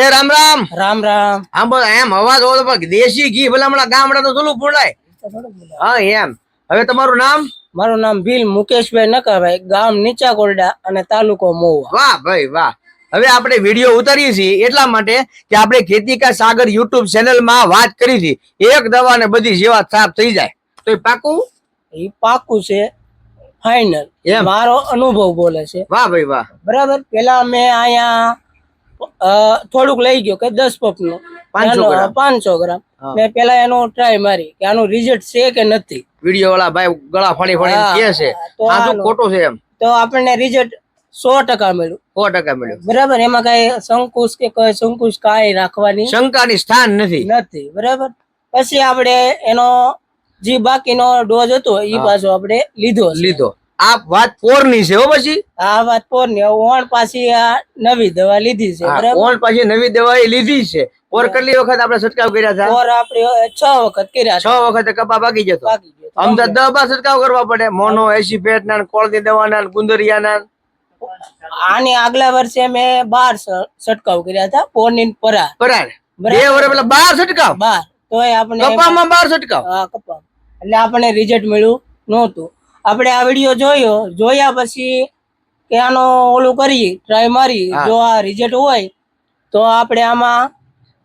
એ રામ રામ. રામ રામ. આમ એમ અવાજ હોતો પણ દેશી ઘી ભલા હમણાં ગામડા તો થોડું બોલાય હા એમ. હવે તમારું નામ? મારું નામ ભીલ મુકેશભાઈ નકાભાઈ ગામ નીચા કોરડા અને તાલુકો મોવા વાહ ભાઈ વાહ. હવે આપણે વીડિયો ઉતારીએ છીએ એટલા માટે કે આપણે ખેતી કા સાગર યુટ્યુબ ચેનલમાં વાત કરી હતી. એક દવા ને બધી જેવા સાફ થઈ જાય. તો એ પાકું? એ પાકું છે ફાઈનલ. મારો અનુભવ બોલે છે. વાહ ભાઈ વાહ. બરાબર? પેલા મેં અહીંયા થોડુંક લઈ ગયો કે દસ પગનું. 500 એનો, ગ્રામ. પાંચસો ગ્રામ. મેં પેલા એનો ટ્રાય મારી કે આનું રિઝલ્ટ છે કે નથી. વીડિયો વાળા ભાઈ ગળા ફાડી ફાડી કે છે. આ ખોટું છે એમ. તો આપણને રિઝલ્ટ સો ટકા મળ્યું. સો ટકા મળ્યું. બરાબર? એમાં કઈ સંકુશ કે કઈ સંકુશ કાંઈ રાખવાની શંકાની સ્થાન નથી. નથી. બરાબર? પછી આપણે એનો જે બાકીનો ડોઝ હતો એ પાછો આપણે લીધો લીધો. આ વાત પોરની છે હો પછી. આ વાત પોરની ઓણ પાછી આ નવી દવા લીધી છે બરાબર? કોણ પછી નવી દવા એ લીધી છે. પોર કેટલી વખત આપણે છટકાવ કર્યા હતા પોર આપણે છ વખત કર્યા છ. વખત કપા પાકી જતો. આમ તો દવા છંટકાવ કરવા પડે. મોનો એસી પેટ ના કોળની દવાના ગુંદરિયાના આની આગલા વર્ષે મેં બાર છટકાવ કર્યા હતા પોરની પરા બરાબર બે વર વર્ષ પેલા બાર છટકાવ? બાર. તોય આપણે કપામાં બાર છટકાવ? હા કપા એટલે આપણે રિઝલ્ટ મળ્યું નહોતું. આપણે આ વીડિયો જોયો જોયા પછી કે આનો ઓલું કરી ટ્રાય મારી જો આ રિઝલ્ટ હોય તો આપણે આમાં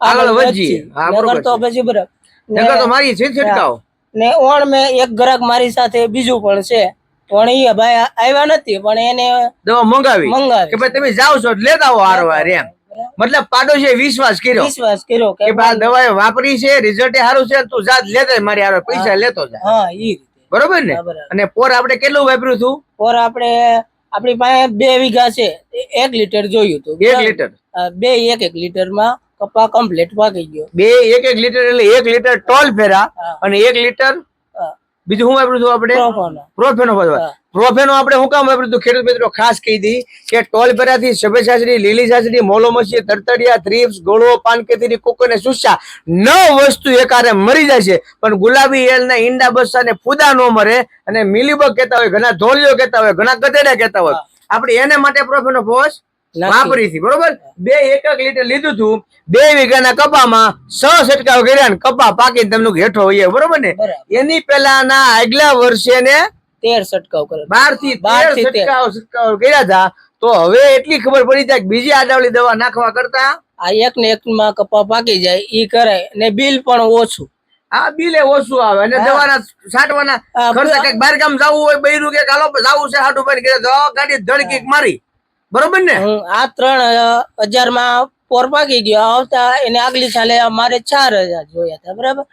આગળ વધીએ. બરોબર તો પછી બરાબર નગર તો મારી છે છટકાવ. ને ઓણ મેં એક ગ્રાહક મારી સાથે બીજું પણ છે. પણ એ ભાઈ આવ્યા નથી પણ એને દવા મંગાવી. કે મંગાવી ભાઈ તમે જાઓ છો લેતા આવો હારવાર એમ. મતલબ પાડોશીએ વિશ્વાસ કર્યો. વિશ્વાસ કર્યો કે કે ભાઈ આ દવા વાપરી છે રિઝલ્ટ સારું છે તું જાત લેતા મારી હારે પૈસા લેતો જા. હા ઈ. બરોબર ને? અને પોર આપણે કેટલું વાપર્યું હતું? પોર આપણે આપણી પાસે બે વીઘા છે. એક લીટર જોયું હતું. એક લીટર? બે એક એક લીટરમાં કપા કમ્પ્લીટ પાકી ગયો. બે એક એક લીટર એટલે એક લીટર ટોલ ફેરા અને એક લીટર. બીજું શું વાપર્યું આપણે? પ્રોફોનો. પ્રોફેનો આપણે શું કામ વાપર્યું ખેડૂત મિત્રો ખાસ કહી દી કે ટોલ પેરાથી સફેદ સાસરી લીલી સાસરી મોલો મસી તરતડિયા થ્રીપ્સ ગોળો પાનકેતીની કુકર સુસા નવ વસ્તુ એકારે મરી જાય છે. પણ ગુલાબી એલ ના ઈંડા બસ્સા ને ફૂદા નો મરે અને મિલીબગ કહેતા હોય ઘણા ધોલિયો કહેતા હોય ઘણા ગધેડા કહેતા હોય. આપણે એને માટે પ્રોફેનો ફોસ. વાપરી હતી બરોબર? બે એક એક લીટર લીધું હતું બે વીઘાના કપામાં છ છટકાવ કર્યા ને કપા પાકી તમને હેઠો હોય બરોબર ને? એની પેલાના આગલા વર્ષે ને તેર છટકાવ કર્યા. બારથી બાર છટકાવ. છંટકાવ કર્યા હતા. તો હવે એટલી ખબર પડી જાય કે બીજી આડાવળી દવા નાખવા કરતા? આ એક ને એક માં કપા પાકી જાય ઈ કરાય ને બિલ પણ ઓછું. આ બિલે ઓછું આવે. અને દવાના છાંટવાના ખર્ચા કંઈક બાર ગામ જવું હોય બૈરું કે હાલો જવું છે હાટું ભાઈ ગાડી ધડકી મારી. બરોબર ને? આ ત્રણ હજારમાં પોર પાકી ગયો. આવતા એને આગલી સાલે મારે ચાર હજાર જોયા હતા બરાબર?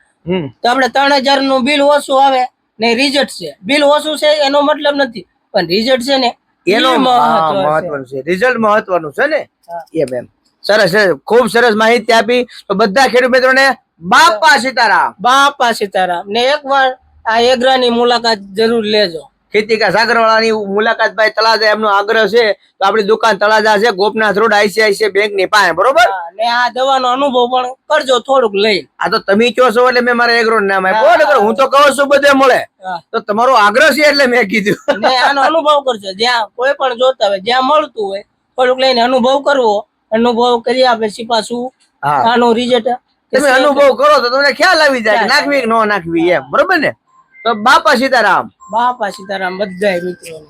તો આપણે ત્રણ હજારનું બિલ ઓછું આવે ને રિઝલ્ટ છે. બિલ ઓછું છે એનો મતલબ નથી પણ રિઝલ્ટ છે ને એનો. મહત્વનું છે. રિઝલ્ટ મહત્વનું છે ને? એ એમ એમ સરસ સરસ. ખૂબ સરસ માહિતી આપી. તો બધા ખેડૂત મિત્રોને બાપા સીતારામ. બાપા સીતારામ. ને એક વાર આ એગ્રાની મુલાકાત જરૂર લેજો. ખેતી કા સાગરવાળાની મુલાકાત ભાઈ તળાજા એમનો આગ્રહ છે તો આપણી દુકાન તળાજા છે ગોપનાથ રોડ આઈસીઆઈસીઆઈ બેંકની પાસે બરોબર? ને આ દવાનો અનુભવ પણ કરજો થોડુંક લઈ. આ તો તમે કહો છો એટલે મેં મારા એગ્રો નામ આપ્યો. કરો હું તો કહું છું બધે મળે. તો તમારો આગ્રહ છે એટલે મેં કીધું. ને આનો અનુભવ કરજો. જ્યાં કોઈ પણ જોતા હોય જ્યાં મળતું હોય થોડુંક લઈને અનુભવ કરવો. અનુભવ કર્યા પછી પાછું? હા. આનું રિઝલ્ટ તમે અનુભવ કરો તો તમને ખ્યાલ આવી જાય નાખવી કે ન નાખવી એમ બરોબર ને? તો બાપા સીતારામ. બાપા સીતારામ બધા મિત્રોને